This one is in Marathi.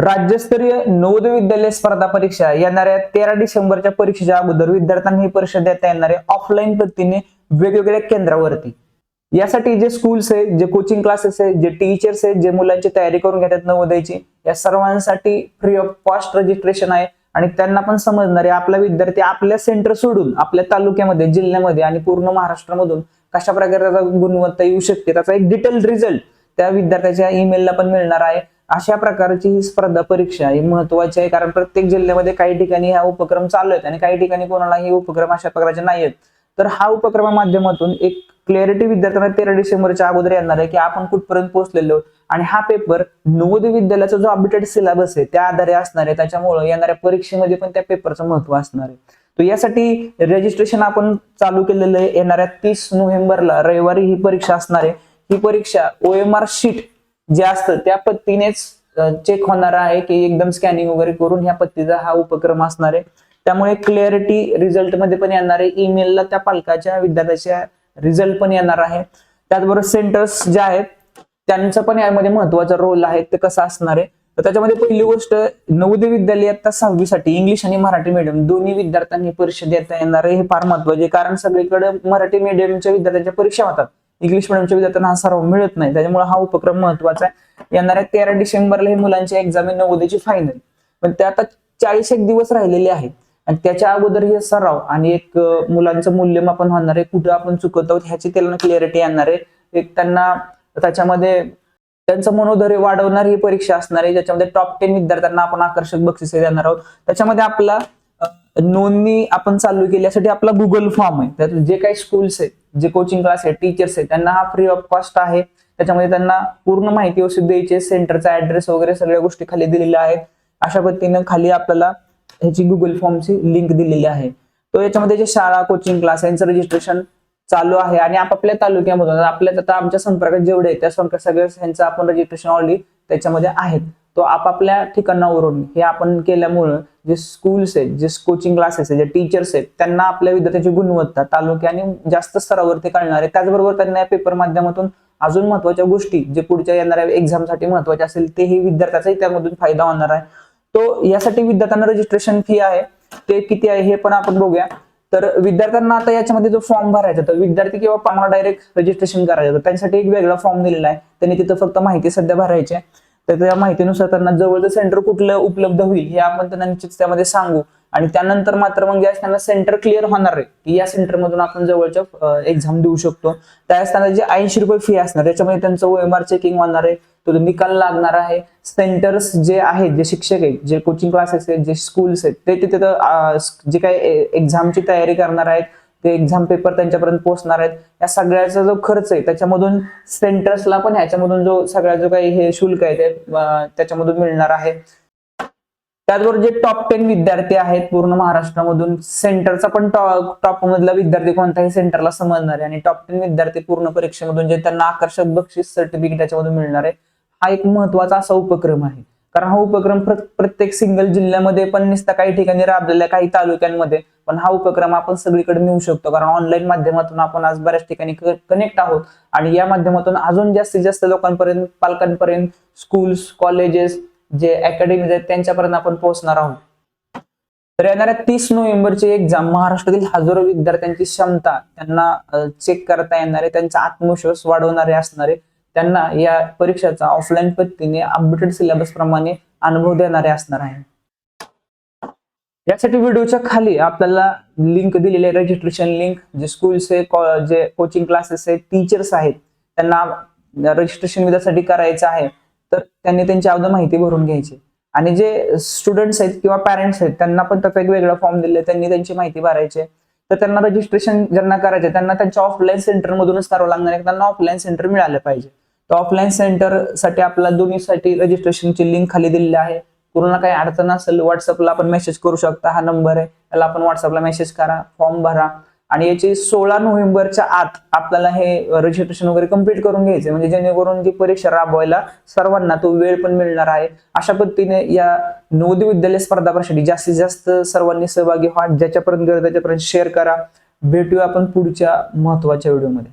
राज्यस्तरीय नवोदय विद्यालय स्पर्धा परीक्षा येणाऱ्या तेरा डिसेंबरच्या परीक्षेच्या अगोदर विद्यार्थ्यांना ही परीक्षा देता येणार आहे ऑफलाईन पद्धतीने वेगवेगळ्या केंद्रावरती. यासाठी जे स्कूल्स आहेत जे कोचिंग क्लासेस आहेत जे टीचर्स आहेत जे मुलांची तयारी करून घेतात नवोदयची या सर्वांसाठी फ्री ऑफ कॉस्ट रजिस्ट्रेशन आहे. आणि त्यांना पण समजणार आहे आपला विद्यार्थी आपल्या सेंटर सोडून आपल्या तालुक्यामध्ये जिल्ह्यामध्ये आणि पूर्ण महाराष्ट्रामधून कशा प्रकारे त्याचा गुणवत्ता येऊ शकते त्याचा एक डिटेल रिझल्ट त्या विद्यार्थ्याच्या ईमेलला पण मिळणार आहे. अशा प्रकारची ही स्पर्धा परीक्षा ही महत्वाची आहे कारण प्रत्येक जिल्ह्यामध्ये काही ठिकाणी हा उपक्रम चालू आहेत आणि काही ठिकाणी कोणाला हे उपक्रम अशा प्रकारचे नाही आहेत. तर हा उपक्रमा माध्यमातून एक क्लॅरिटी विद्यार्थ्यांना तेरा डिसेंबरच्या अगोदर येणार आहे की आपण कुठपर्यंत पोहोचलेलो आणि हा पेपर नवोदय विद्यालयाचा जो अपडेटेड सिलेबस आहे त्या आधारे असणार आहे. त्याच्यामुळे येणाऱ्या परीक्षेमध्ये पण त्या पेपरचं महत्त्व असणार आहे. तर यासाठी रजिस्ट्रेशन आपण चालू केलेलं आहे. येणाऱ्या तीस नोव्हेंबरला रविवारी ही परीक्षा असणार आहे. ही परीक्षा ओ एम आर शीट जे असतं त्या पद्धतीनेच चेक होणार आहे की एकदम स्कॅनिंग वगैरे करून ह्या पद्धतीचा हा उपक्रम असणार आहे. त्यामुळे क्लिअरिटी रिझल्टमध्ये पण येणार आहे. ईमेलला त्या पालकाच्या विद्यार्थ्याच्या रिझल्ट पण येणार आहे. त्याचबरोबर सेंटर्स जे आहेत त्यांचा पण यामध्ये महत्त्वाचा रोल आहे. ते कसं असणार आहे? तर त्याच्यामध्ये पहिली गोष्ट नवोदय विद्यालय आता सहावीसाठी इंग्लिश आणि मराठी मीडियम दोन्ही विद्यार्थ्यांनी परीक्षा देता येणार आहे. हे फार महत्त्वाचे कारण सगळीकडे मराठी मीडियमच्या विद्यार्थ्यांच्या परीक्षा होतात. इंग्लिश मिडियमच्या विद्यार्थ्यांना हा सराव मिळत नाही. त्याच्यामुळे हा उपक्रम महत्त्वाचा आहे. येणाऱ्या तेरा डिसेंबरला हे मुलांची एक्झाम आहे नवोदयची फायनल पण ते आता चाळीस एक दिवस राहिलेले आहेत. आणि त्याच्या अगोदर हे सराव आणि एक मुलांचं मूल्यमापन होणार आहे. कुठं आपण चुकत आहोत ह्याची त्याला क्लिअरिटी येणार आहे. एक त्यांना त्याच्यामध्ये त्यांचं मनोधैर्य वाढवणारी ही परीक्षा असणार आहे. ज्याच्यामध्ये टॉप टेन विद्यार्थ्यांना आपण आकर्षक बक्षिसे देणार आहोत. त्याच्यामध्ये आपला नोंदणी आपण चालू केल्यासाठी आपला गुगल फॉर्म आहे. त्यात जे काही स्कूल्स आहेत जे कोचिंग क्लास आहे टीचर्स आहेत त्यांना हा फ्री ऑफ कॉस्ट आहे. त्याच्यामध्ये त्यांना पूर्ण माहिती व्यवस्थित द्यायची सेंटरचा ऍड्रेस वगैरे सगळ्या गोष्टी खाली दिलेल्या आहेत. अशा पद्धतीनं खाली आपल्याला ह्याची गुगल फॉर्मची लिंक दिलेली आहे. तो याच्यामध्ये जे शाळा कोचिंग क्लास यांचं रजिस्ट्रेशन चालू आहे आणि आपापल्या तालुक्यामधून आपल्या आता आमच्या संपर्कात जेवढे आहेत त्या संपर्क सगळ्या ह्यांचं आपण रजिस्ट्रेशन ऑलरेडी त्याच्यामध्ये आहेत. तो आपापल्या ठिकाणावरून हे आपण केल्यामुळं जे स्कूल्स आहेत जे कोचिंग क्लासेस आहेत जे टीचर्स आहेत त्यांना आपल्या विद्यार्थ्यांची गुणवत्ता तालुक्याने जास्त स्तरावरती कळणार आहे. त्याचबरोबर त्यांना या पेपर माध्यमातून अजून महत्त्वाच्या गोष्टी जे पुढच्या येणाऱ्या एक्झामसाठी महत्त्वाच्या असेल तेही विद्यार्थ्याचाही त्यामधून फायदा होणार आहे. तो यासाठी विद्यार्थ्यांना रजिस्ट्रेशन फी आहे. ते किती आहे हे पण आपण बघूया. तर विद्यार्थ्यांना आता याच्यामध्ये जो फॉर्म भरायचा तर विद्यार्थी किंवा पालकांना डायरेक्ट रजिस्ट्रेशन करायचं त्यांच्यासाठी एक वेगळा फॉर्म दिलेला आहे. त्यांनी तिथं फक्त माहिती सध्या भरायची आहे. तर त्या माहितीनुसार त्यांना जवळचं सेंटर कुठलं उपलब्ध होईल हे आपण त्यांना निश्चित त्यामध्ये सांगू. आणि त्यानंतर मात्र मग ज्यावेळेस त्यांना सेंटर क्लिअर होणार आहे की या सेंटरमधून आपण जवळच्या एक्झाम देऊ शकतो. त्यावेळेस त्यांना जे ऐंशी रुपये फी असणार त्याच्यामध्ये त्यांचं ओएमआर चेकिंग होणार आहे तो निकाल लागणार आहे सेंटर्स जे आहेत जे शिक्षक आहेत जे कोचिंग क्लासेस आहेत जे स्कूल्स आहेत ते तिथे तर, जे काही एक्झामची तयारी करणार आहेत ते एक्झाम पेपर त्यांच्यापर्यंत पोहोचणार आहेत. या सगळ्याचा जो खर्च आहे त्याच्यामधून सेंटर्सला पण ह्याच्यामधून जो सगळा जो काही हे शुल्क आहे ते त्याच्यामधून मिळणार आहे. त्याचबरोबर जे टॉप टेन विद्यार्थी आहेत पूर्ण महाराष्ट्रामधून सेंटरचा पण टॉप मधला विद्यार्थी कोणत्याही सेंटरला समजणार आहे. आणि टॉप टेन विद्यार्थी पूर्ण परीक्षेमधून जे त्यांना आकर्षक बक्षीस सर्टिफिकेट त्याच्यामधून मिळणार आहे हा एक महत्त्वाचा असा उपक्रम आहे. कारण हा उपक्रम प्रत्येक सिंगल जिल्ह्यामध्ये पण निसता काही ठिकाणी राबलेल्या काही तालुक्यांमध्ये. पण हा उपक्रम आपण सगळीकडे नेऊ शकतो. कारण ऑनलाईन माध्यमातून आपण आज बऱ्याच ठिकाणी कनेक्ट आहोत. आणि या माध्यमातून अजून जास्तीत जास्त लोकांपर्यंत पालकांपर्यंत स्कूल्स कॉलेजेस जे अकॅडमीज आहेत त्यांच्यापर्यंत आपण पोहोचणार आहोत. तर येणाऱ्या तीस नोव्हेंबरची एक्झाम महाराष्ट्रातील हजारो विद्यार्थ्यांची क्षमता त्यांना चेक करता येणारे त्यांचा आत्मविश्वास वाढवणारे असणारे त्यांना या परीक्षेचा ऑफलाईन पद्धतीने अपडेटेड सिलेबस प्रमाणे अनुभव देणारे असणार आहे. यासाठी व्हिडिओच्या खाली आपल्याला लिंक दिलेली आहे रजिस्ट्रेशन लिंक जे स्कूल्स आहे को- जे कोचिंग क्लासेस आहेत टीचर्स आहेत त्यांना रजिस्ट्रेशन विद्यासाठी करायचं आहे तर त्यांनी त्यांची अगोदर माहिती भरून घ्यायची. आणि जे स्टुडंट्स आहेत किंवा पॅरेंट्स आहेत त्यांना पण त्याचा एक वेगळा फॉर्म दिले त्यांनी त्यांची माहिती भरायची. तर त्यांना रजिस्ट्रेशन ज्यांना करायचे त्यांना त्यांच्या ऑफलाईन सेंटर मधूनच करावं लागणार आहे त्यांना ऑफलाईन सेंटर मिळालं पाहिजे. तर ऑफलाईन सेंटरसाठी आपल्याला दोन्हीसाठी रजिस्ट्रेशनची लिंक खाली दिलेली आहे. पूर्ण काही अडचण असेल व्हॉट्सअपला आपण मेसेज करू शकता. हा नंबर आहे. त्याला आपण व्हॉट्सअपला मेसेज करा फॉर्म भरा. आणि याची सोळा नोव्हेंबरच्या आत आपल्याला हे रजिस्ट्रेशन वगैरे कंप्लीट करून घ्यायचे म्हणजे जेणेकरून जी परीक्षा राबवायला सर्वांना तो वेळ पण मिळणार आहे. अशा पद्धतीने या नवोदय विद्यालय स्पर्धा परीक्षेसाठी जास्तीत जास्त सर्वांनी सहभागी व्हा. ज्याच्यापर्यंत गरज त्याच्यापर्यंत शेअर करा. भेटूया आपण पुढच्या महत्त्वाच्या व्हिडिओमध्ये